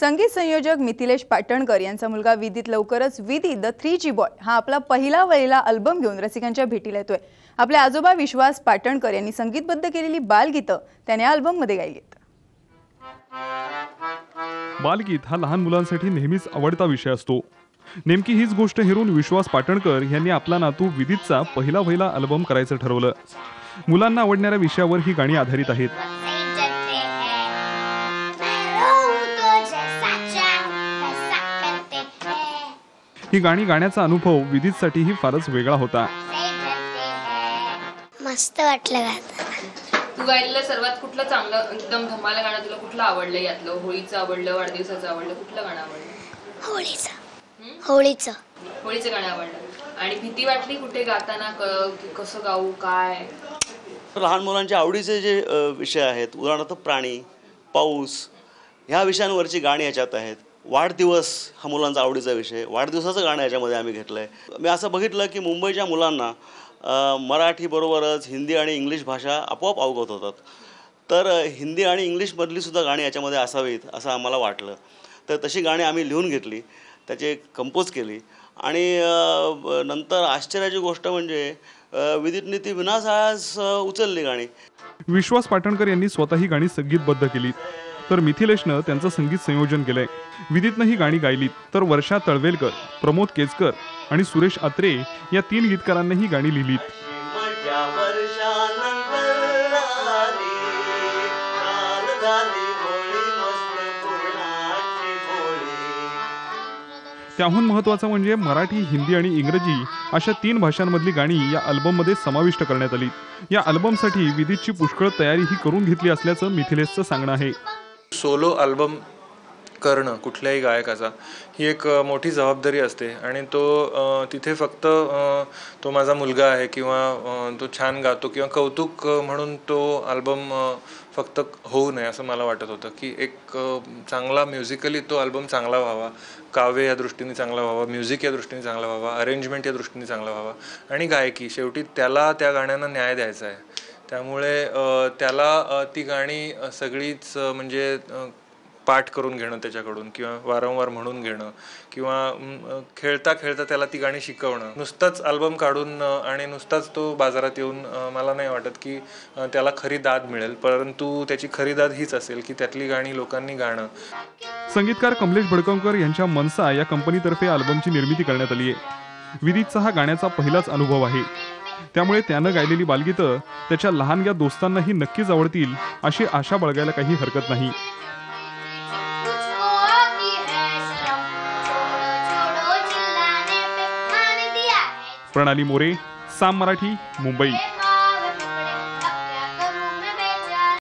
संगीत संयोजक मिथिलेश पाटणकर यांचा मुलगा विदित लवकरच Vidi the three G boy हा आपला पहिला वळीला अल्बम घेऊन रसिकांच्या भेटीला येतोय. आपले आजोबा विश्वास पाटणकर यांनी संगीतबद्ध केलेली बालगीतं त्याने अल्बममध्ये गायलीत बालगीत हा लहान मुलांसाठी नेहमीच आवडता विषय असतो. नेमकी हीच गोष्ट हेरून विश्वास पाटणकर यांनी आपला नातू विदितचा पहिला वहिला अल्बम करायचं ठरवलं. मुलांना आवडणाऱ्या विषयावर ही गाणी आधारित आहेत. ही गाणी गाण्याचा अनुभव विदितसाठीही फारच वेगळा होता. हैं मस्त वाटलं गाणं. तू गायलेलं सर्वात कुठलं चांगलं एकदम धमाला गाणं तुला कुठलं आवडलं यातलं? होळीचं आवडलं वाढदिवसाचं आवडलं कुठलं गाणं आवडलं? होळीचं. होळीचं. होळीचं गाणं आवडलं. आणि भीती वाटली कुठे गाताना कसं गाऊ काय? लहान मुलांच्या आवडीचे जे विषय आहेत उदाहरणार्थ प्राणी पाऊस ह्या विषयांवरची गाणी याच्यात आहेत. वाढदिवस हा मुलांचा आवडीचा विषय वाढदिवसाचं गाणं याच्यामध्ये आम्ही घेतलं आहे मी असं बघितलं की मुंबईच्या मुलांना मराठीबरोबरच हिंदी आणि इंग्लिश भाषा आपोआप अवगत होतात. तर हिंदी आणि इंग्लिशमधलीसुद्धा गाणी याच्यामध्ये असावीत असं आम्हाला वाटलं. तर तशी गाणी आम्ही लिहून घेतली त्याचे कंपोज केली. आणि नंतर आश्चर्याची गोष्ट म्हणजे विदित विदितने विनास आज उचलली गाणी. विश्वास पाटणकर यांनी स्वतः ही गाणी संगीतबद्ध केली तर मिथिलेशनं त्यांचं संगीत संयोजन केलंय. विदितनं ही गाणी गायलीत. तर वर्षा तळवेलकर प्रमोद केजकर आणि सुरेश अत्रे या तीन गीतकारांनी ही गाणी लिहिलीत. त्याहून महत्त्वाचं म्हणजे मराठी हिंदी आणि इंग्रजी अशा तीन भाषांमधली गाणी या अल्बममध्ये समाविष्ट करण्यात आली या अल्बमसाठी विदितची पुष्कळ तयारी ही करून घेतली असल्याचं मिथिलेशचं सांगणं आहे. सोलो अल्बम करणं कुठल्याही गायकाचा ही एक मोठी जबाबदारी असते. आणि तो तिथे फक्त तो माझा मुलगा आहे किंवा तो छान गातो किंवा कौतुक म्हणून तो अल्बम फक्त होऊ नये असं मला वाटत होतं. की एक चांगला म्युझिकली तो अल्बम चांगला व्हावा काव्य या दृष्टीने चांगला व्हावा म्युझिक या दृष्टीने चांगला व्हावा अरेंजमेंट या दृष्टीने चांगला व्हावा. आणि गायकी शेवटी त्याला त्या गाण्यांना न्याय द्यायचा आहे. त्यामुळे त्याला ती गाणी सगळीच म्हणजे पाठ करून घेणं त्याच्याकडून किंवा वारंवार म्हणून घेणं किंवा खेळता खेळता त्याला ती गाणी शिकवणं. नुसताच अल्बम काढून आणि नुसताच तो बाजारात येऊन मला नाही वाटत की त्याला खरी दाद मिळेल. परंतु त्याची खरी दाद हीच असेल की त्यातली गाणी लोकांनी गाणं. संगीतकार कमलेश भडकमकर यांच्या मनसा या कंपनीतर्फे अल्बमची निर्मिती करण्यात आली आहे. विदितचा हा गाण्याचा पहिलाच अनुभव आहे. त्यामुळे त्यानं गायलेली बालगीतं त्याच्या लहानग्या दोस्तांनाही नक्कीच आवडतील अशी आशा बाळगायला काही हरकत नाही. प्रणाली मोरे साम मराठी मुंबई.